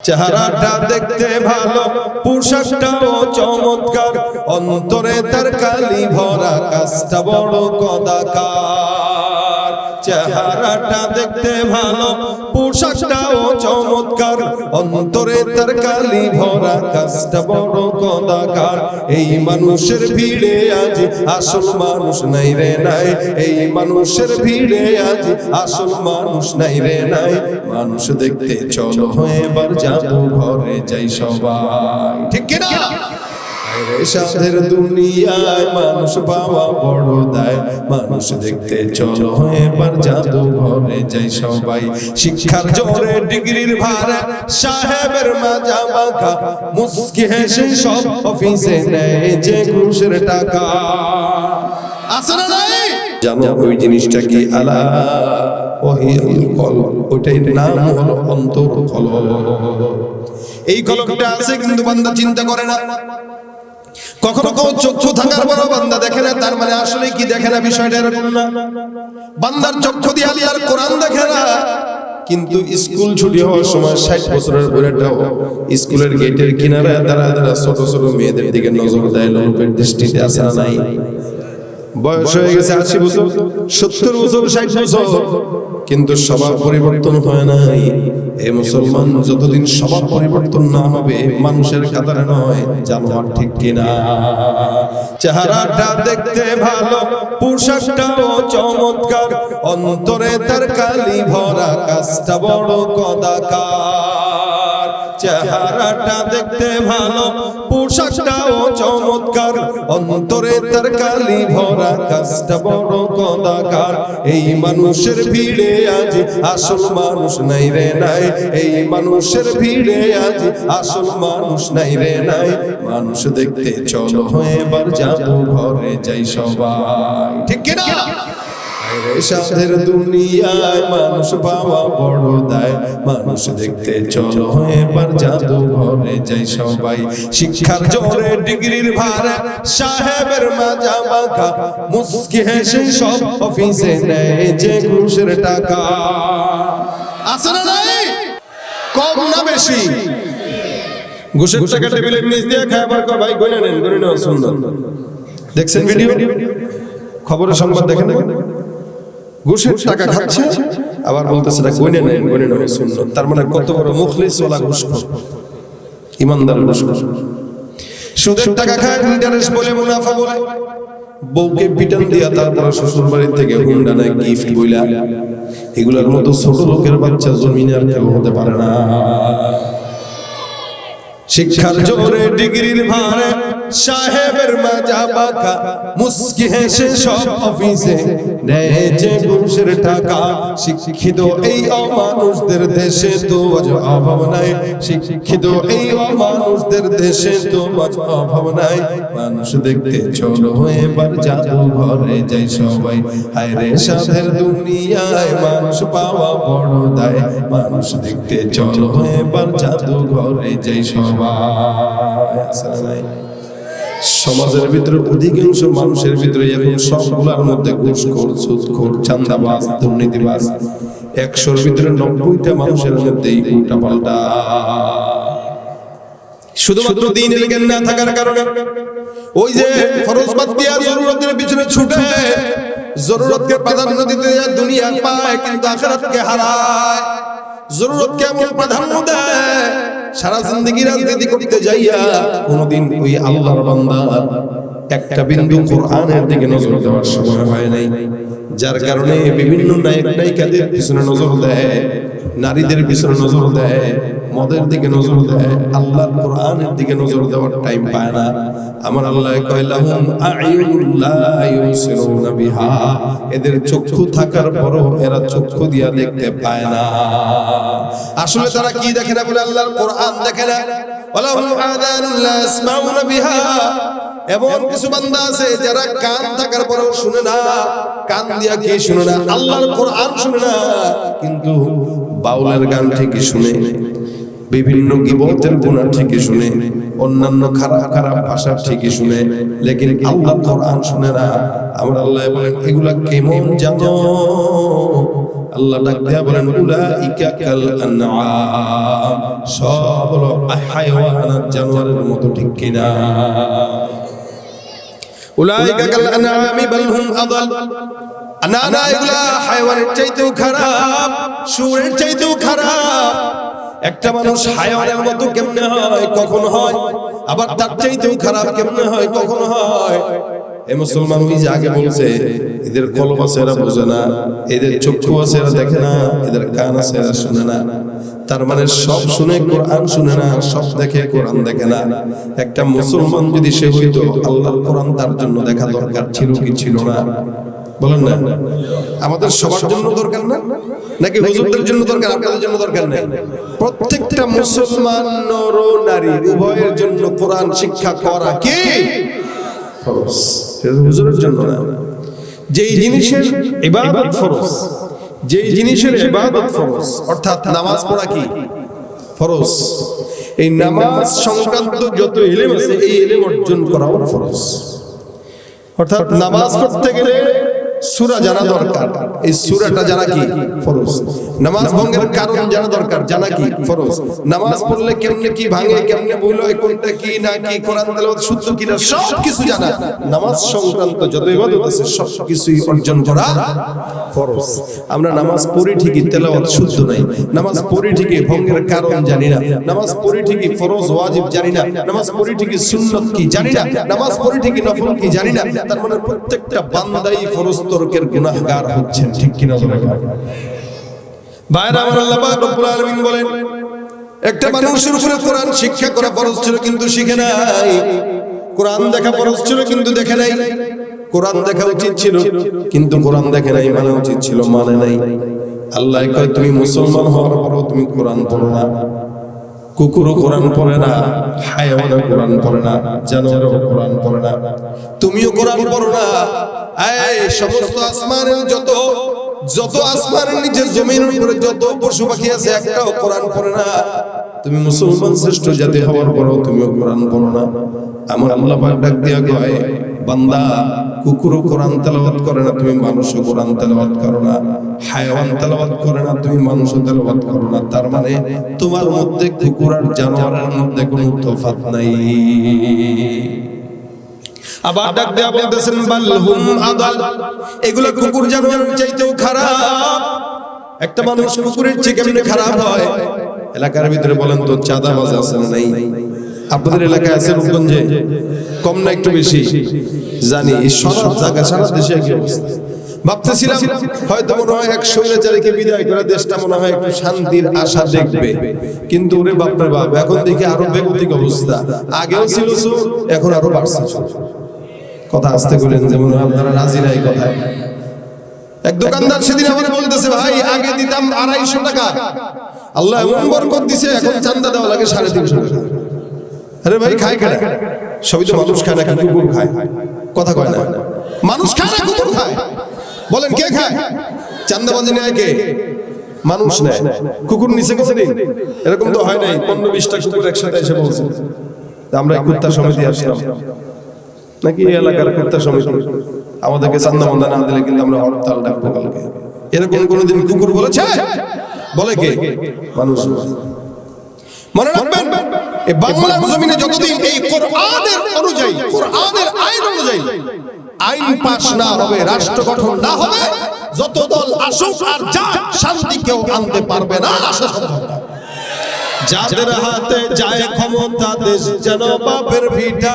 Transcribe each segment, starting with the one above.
চেহারাটা দেখতে ভালো পোশাকটাও চমৎকার। অন্তরে তার কালি ভরা কাজটা বড় কদাকার। চেহারাটা দেখতে ভালো, পোশাকটাও চমৎকার, অন্তরে তার কালি ভরা, কাজটা বড় কদাকার। এই মানুষের ভিড়ে আজ আসল মানুষ নাই রে নাই, এই মানুষের ভিড়ে আজ আসল মানুষ নাই রে নাই। মানুষ দেখতে চলো এবার যাব ঘরে যাই সবাই। ঠিক কিনা? সাধের দুনিয়ায় মানুষ পাওয়া বড় দায়। মানুষ দেখতে চলো, এবার জাদু ঘরে যাই সবাই। শিক্ষার জোরে ডিগ্রির সাহেবের মাজা হেসে সব অফিসে নেয় যে ঘুষের টাকা। নাই? জানো, ওই জিনিসটা কি আলা ওহি কল ওইটাই নাম হলো অন্তর কলম। এই কলমটা আছে কিন্তু বান্দা চিন্তা করে না। কখনো কখনো চক্ষু থাকার পরও বান্দা দেখে না, তার মানে আসলে কি দেখে না বিষয়টা এরকম না। বান্দার চক্ষু দিয়ে আর কোরআন দেখে না। কিন্তু স্কুল ছুটি হওয়ার সময় ষাট বছরের বুড়াটাও স্কুলের গেটের কিনারে দাঁড়া দাঁড়া ছোট ছোট মেয়েদের দিকে নজর দেয়, লোকের দৃষ্টিতে আসা নাই। বয়স হয়ে গেছে আশি বছর, সত্তর বছর, ষাট বছর। কিন্তু স্বভাব পরিবর্তন হয় নাই। এ মুসলমান যতদিন স্বভাব পরিবর্তন না হবে, মানুষের কাতারে নয় জানোয়ার ঠিক কিনা। চেহারাটা দেখতে ভালো, পোশাকটাও চমৎকার, অন্তরে তার কালি ভরা, কাজটা বড় কদাকার। চেহারাটা দেখতে ভালো পোশাকটাও চমৎকার। অন্তরে তার কালি ভরা কাজটা বড় কদাকার। এই মানুষের ভিড়ে আজ আসল মানুষ নাই রে নাই। এই মানুষের ভিড়ে আজ আসল মানুষ নাই রে নাই। মানুষ দেখতে চলো, এবার যাব ঘরে যাই সবাই। ঠিক কিনা? সাধের দুনিয়ায় মানুষ পাওয়া বড় দায়। মানুষ দেখতে চলো, এবার জাদু ঘরে যাই সবাই। শিক্ষার জোরে ডিগ্রির ভারে, সাহেবের মাজা মাখা। মুস্কি হেসে সব অফিসে নেয় যে ঘুষের টাকা। আছে না নাই? কম না বেশি? ঘুষের টাকা টেবিলের নিচ দিয়ে খায়, আবার কয়, ভাই গনে সুন্দর দেখছেন ভিডিও? খবরের সংবাদ দেখেন দেখেন? ঘুষের টাকা খাচ্ছে আবার বলতেছে না গনে নেন গনে নেওয়া সুন্দর তার মানে কত বড় মুখলিস ওলা ঘুষ ইমানদার ঘুষ সুদের টাকা খায় ইন্টারেস্ট বলে মুনাফা বলে। বউকে পিটান দিয়া তারপরে শ্বশুর বাড়ি থেকে হুন্ডা নেয় গিফট বইলা। এগুলোর মতো ছোট লোকের বাচ্চা জমিনে আর কেউ হতে পারে না। শিক্ষার জোরে ডিগ্রির ভারে সাহেবের মাজা বাঁকা মুস্কি হেসে সব অফিসে নেয় যে ঘুষের টাকা। শিক্ষিত এই অমানুষদের দেশে তো অভাব নাই। শিক্ষিত এই অমানুষদের দেশে তো অভাব নাই। মানুষ দেখতে চলো, এবার জাদু ঘরে যাই সবাই। হায় রে সাধের দুনিয়ায় মানুষ পাওয়া বড় দায়। মানুষ দেখতে চলো, এবার জাদু ঘরে যাই সবাই। আসসালামু আলাইকুম। সমাজের ভিতরে অধিকাংশ মানুষের ভিতরে এখন সবগুলার মধ্যে ঘুষখোর, সুদখোর চান্দাবাজ দুর্নীতিবাজ। একশোর ভিতরে নব্বইটা মানুষের মধ্যেই উল্টা পাল্টা। শুধুমাত্র দিন এলেগেন না থাকার কারণে ওই যে ফরজ বাদ দিয়া জরুরতের পিছনে ছুটে, জরুরতকে প্রাধান্য দিতে দুনিয়া পায়, কিন্তু আখেরাতকে হারায়। জরুরতকে এমন প্রাধান্য দেয় সারা জিন্দগি রাজনীতি করতে যাইয়া কোনদিন ওই আল্লাহর বান্দা একটা বিন্দু কোরআনের দিকে নজর দেওয়ার সময় হয় নাই। যার কারণে বিভিন্ন নায়ক নায়িকাদের পিছনে নজর দেয়। নারীদের পিছনে নজর দেয়, মদের দিকে নজর দেয়, আল্লাহর কোরআনের দিকে নজর দেওয়ার টাইম পায় না। আমার আল্লাহ কয়লাহুম আইয়ুল্লা ইউসিরুনা বিহা। এদের চক্ষু থাকার পরও এরা চক্ষু দিয়া দেখতে পায় না। আসলে তারা কি দেখে না বলে আল্লাহর কোরআন দেখে না? ওয়ালাহুম আযানুন লা ইয়াসমাউনা বিহা। এমন কিছু বান্দা আছে যারা কান থাকার পরেও শুনে না, কান দিয়া কি শুনে না? আল্লাহর কোরআন শুনে না, কিন্তু বাউলের গান ঠিকই শুনে, বিভিন্ন গিবতের গুণা ঠিকই শুনে, অন্যান্য খারাপ খারাপ ভাষা ঠিকই শুনে, লেকিন আল্লাহ কোরআন শুনে না। আমরা আল্লাহ বলেন, এগুলা কেমন জানো? আল্লাহ ডাক দিয়া বলেন, উলাইকা কাল আনআম। সব হলো হায়াওয়ানাত জানোয়ারের মতো ঠিক কিনা। উলাইকা কাল আনআমি বাল হুম আদাল। না না, এগুলা হায়াওয়ানের চাইতেও খারাপ, সুরের চাইতেও খারাপ। একটা মানুষ হায়াওয়ানের মতো কেমনে হয়, কখন হয়? আবার তার চাইতেও খারাপ কেমনে হয়, কখন হয়? এ মুসলমান ওই যে আগে বলছে, এদের কলম আছে এরা বোঝে না, এদের চক্ষু আছে এরা দেখে না, এদের কান আছে এরা শুনে না। তার মানে সব শুনে কোরআন শুনে না, সব দেখে কোরআন দেখে না। একটা মুসলমান যদি সে হইতো, আল্লাহর কোরআন তার জন্য দেখা দরকার ছিল কি ছিল না? বলেন না। আমাদের সবার জন্য দরকার না? নাকি হুজুরদের জন্য দরকার, আপনাদের জন্য দরকার নেই? প্রত্যেকটা মুসলমান নর নারী, উভয়ের জন্য কোরআন শিক্ষা করা কি? ফরজ। হুজুরের জন্য না। যেই জিনিসের ইবাদত ফরজ। যেই জিনিসের ইবাদত ফরজ। অর্থাৎ নামাজ পড়া কি? ফরজ। এই নামাজ সংক্রান্ত যত ইলম আছে এই ইলম অর্জন করাও ফরজ। অর্থাৎ নামাজ পড়তে গেলে সূরা জানা দরকার। এই সূরাটা জানা কি? ফরজ। নামাজ ভঙ্গের কারণ জানা দরকার, জানা কি? ফরজ। নামাজ পড়লে কেমনে কি ভাঙে, কেমনে ভুল হয়, কোনটা কি, না কি, কোরআন তেলাওয়াত শুদ্ধ কিনা সব কিছু জানা। নামাজ সংক্রান্ত যত ইবাদত আছে সব কিছুই অর্জন করা ফরজ। আমরা নামাজ পড়ি ঠিকই, তেলাওয়াত শুদ্ধ নাই নামাজ পড়ি ঠিকই, ভঙ্গের কারণ জানি না। নামাজ পড়ি ঠিকই, ফরজ, ওয়াজিব জানি না। নামাজ পড়ি ঠিকই, সুন্নত কি জানি না। নামাজ পড়ি ঠিকই, নফল কি জানি না। তার মানে প্রত্যেকটা বান্দাই ফরজ তরকের গুনাহগার হচ্ছেন ঠিক কিনা বলেন ভাইরা আমার আল্লাহ পাক রব্বুল আলামিন বলেন একটা মানুষের উপরে কোরআন শিক্ষা করা ফরজ ছিল কিন্তু শিখে নাই। কোরআন দেখা ফরজ ছিল কিন্তু দেখে নাই। কোরআন দেখা উচিত ছিল কিন্তু কোরআন দেখে নাই মানে উচিত ছিল মানে নাই। আল্লাহ কয় তুমি মুসলমান হওয়ার পরও তুমি কোরআন পড়ো না। কুকুরও কোরআন পড়ে না হায়াওয়ানও কোরআন পড়ে না জানোয়ারও কোরআন পড়ে না। তুমিও কোরআন পড়ো না। এই সমস্ত আসমানের যত যত আসমানের নিচে জমিনের উপরে যত পশু পাখি আছে একটাও কোরআন পড়ে না। তুমি মুসলমান শ্রেষ্ঠ জাতি হওয়ার পরও তুমিও কোরআন পড়ো না। আমার আল্লাহ পাক ডাক দিয়া কয় বান্দা কুকুরও কোরআন তেলাওয়াত করে না তুমি মানুষও কোরআন তেলাওয়াত করো না। হায়াওয়ান তেলাওয়াত করে না তুমি মানুষও তেলাওয়াত করো না। তার মানে তোমার মধ্যে কুকুর আর জানোয়ারের মধ্যে কোনো তফাৎ নাই। আবার ডাক দেয়া বলতেছেন বালহুম আদাল। এগুলো কুকুর জানোয়ারের চাইতেও খারাপ। একটা মানুষ কুকুরের চেয়ে কেমনে খারাপ হয়। এলাকার ভিতরে বলেন তো চাঁদাবাজ আছে না নাই? আপনাদের এলাকায় আছে রূপগঞ্জে? কম না একটু বেশি? জানি সব জায়গা সারা দেশে একই অবস্থা। ভাবতেছিলাম হয়তো মনে হয় এক স্বৈরাচারীকে বিদায় করে দেশটা মনে হয় একটু শান্তির আশা দেখবে। কিন্তু ওরে বাপরে বাপ এখন দেখি আরও বেগতিক অবস্থা। আগেও ছিল এখন আরও বাড়ছে কথা আসতে বলেন যেমন আপনারা রাজি নাই কথায়। এক দোকানদার সেদিন আমাকে বলতেছে, ভাই, আগে দিতাম আড়াইশো টাকা। আল্লাহ এমন বরকত দিছে, এখন চান্দা দেওয়া লাগে সাড়ে তিনশো টাকা। আরে ভাই, খায় খায় সবই তো মানুষ খায় না কুকুর খায়। কথা কয় না। মানুষ খায় না, কুকুর খায়। বলেন, কে খায়? চান্দাবাজি নেয় কে? মানুষ নেয়। কুকুর নিচে কোনদিন এরকম তো হয় নাই, পনেরো বিশটা কুকুর একসাথে এসে বলছে আমরা কুত্তা সমিতি আসলাম। নাকি এলাকার কুত্তা সমিতি? আমাদেরকে চান্দা মান্দা না দিলে কিন্তু আমরা হরতাল ডাকবো কালকে। এরকম কোনোদিন কুকুর বলেছে? বলে কে? মানুষ মনে রাখবেন, এই বাংলার জমিনে যতদিন এই কোরআনের অনুযায়ী, কোরআনের আইন অনুযায়ী আইন পাশ না হবে, রাষ্ট্র গঠন না হবে, যত দল আসুক আর যা শান্তি কেউ আনতে পারবে না, আসা সম্ভব না। যাদের হাতে যায় ক্ষমতা, দেশ যেন বাপের ভিটা।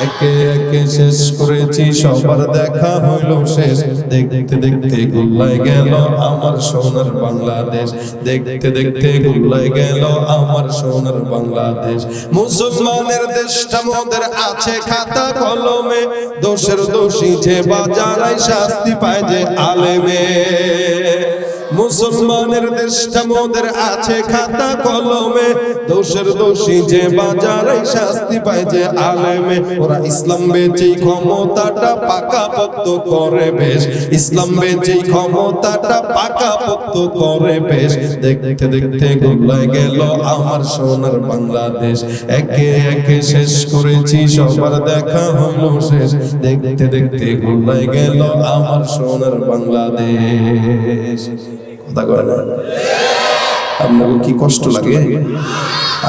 একে একে শেষ করেছি, সবার দেখা হইল শেষ। দেখতে দেখতে গোল্লায় গেল আমার সোনার বাংলাদেশ। দেখতে দেখতে গোল্লায় গেল আমার সোনার বাংলাদেশ। মুসলমানের দেশটা মোদের আছে খাতা কলমে। দোষের দোষী যে বাজারায় শাস্তি পায় যে আলেমে। মুসলমানের দেশটা মোদের আছে খাতা কলমে। দোষের দোষী যে বাজারে শাস্তি পায় যে আলেমে। ওরা ইসলাম বেচেই ক্ষমতাটা পাকা পক্ত করে বেশ। ইসলাম বেচেই ক্ষমতাটা পাকা পক্ত করে বেশ। দেখতে দেখতে গোল্লায় গেল আমার সোনার বাংলাদেশ। একে একে শেষ করেছি, সবার দেখা হলো শেষ। দেখতে দেখতে গোল্লায় গেল আমার সোনার বাংলাদেশ। কথা কয় না। আপনাকে কি কষ্ট লাগে?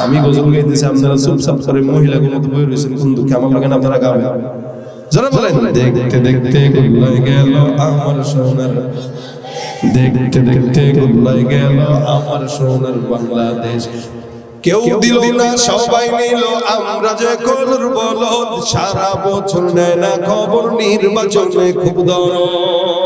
আমি গজল গাইতেছি, আপনারা চুপচাপ করে মহিলা মতো বই রয়েছেন, কোন দুঃখে আমার লাগে আপনারা গাবেন। যারা বলেন, দেখতে দেখতে গোল্লায় গেল আমার সোনার দেখতে দেখতে গোল্লায় গেল আমার সোনার বাংলাদেশ। কেউ দিল না, সবাই নিল, আমরা যে কলর বলদ, সারা বছর নেয় না খবর নির্বাচনে খুব দরদ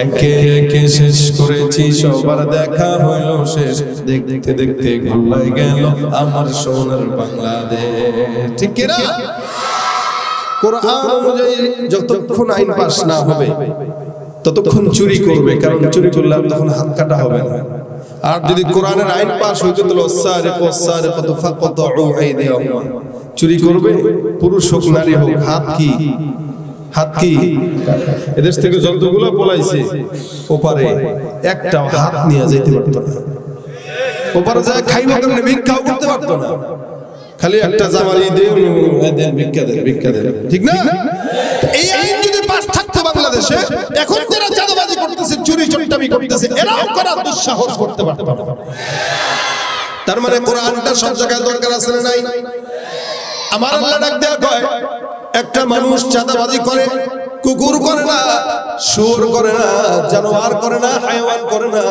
একে একে শেষ করেছি, সবার দেখা হইল শেষ। দেখতে দেখতে গোল্লায় গেল আমার সোনার বাংলাদেশ। ঠিক কোরআন অনুযায়ী যতক্ষণ আইন পাস না হবে, ততক্ষণ চুরি করবে, কারণ চুরি করলে তখন হাত কাটা হবে না। আর যদি কোরআনের আইন পাস হইতো, তাহলে ওসারে ওসারে কত ফাকত আইদিয়াহুমা চুরি করবে, পুরুষ হোক, নারী হোক, হাত কি? হাত কি? এদেশ থেকে যতগুলো পলাইছে ওপারে একটা হাত নিয়ে যেতে পারতো না। ওপারে যায় খাইবা কেমনে? ভিক্ষাও করতে পারতো না। খালি একটা জামালি দিয়ে দেন ভিক্ষা দেন ভিক্ষা দেন। ঠিক না? এই আইন যদি পাস থাকতো বাংলাদেশে এখন যারা চাঁদাবাজি করতেছে চুরি চট্টামি করতেছে এরাও করার দুঃসাহস করতে পারতো না। তার মানে কোরআনটা সব জায়গায় দরকার আছে না নাই? আমার আল্লাহ ডাক দেয়া কয় একটা মানুষ চাঁদাবাজি করে, কুকুর করে না, শুয়োর করে না, জানোয়ার করে না, হাইওয়ান করে না,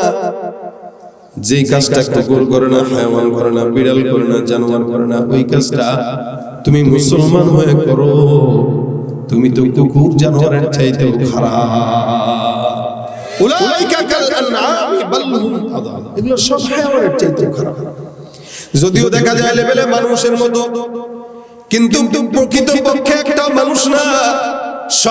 যে কাজটা কুকুর করে না, হাইওয়ান করে না, বিড়াল করে না, জানোয়ার করে না, ওই কাজটা তুমি মুসলমান হয়ে করো। তুমি তো কুকুর জানোয়ারের চাইতেও খারাপ। উলাইকা কাল আনআমি বাল হুম এগুলো সব হাইওয়ানের চাইতেও খারাপ। যদিও দেখা যায় লেভেলে মানুষের মতো কিন্তু প্রকৃত পক্ষে একটা মানুষ না।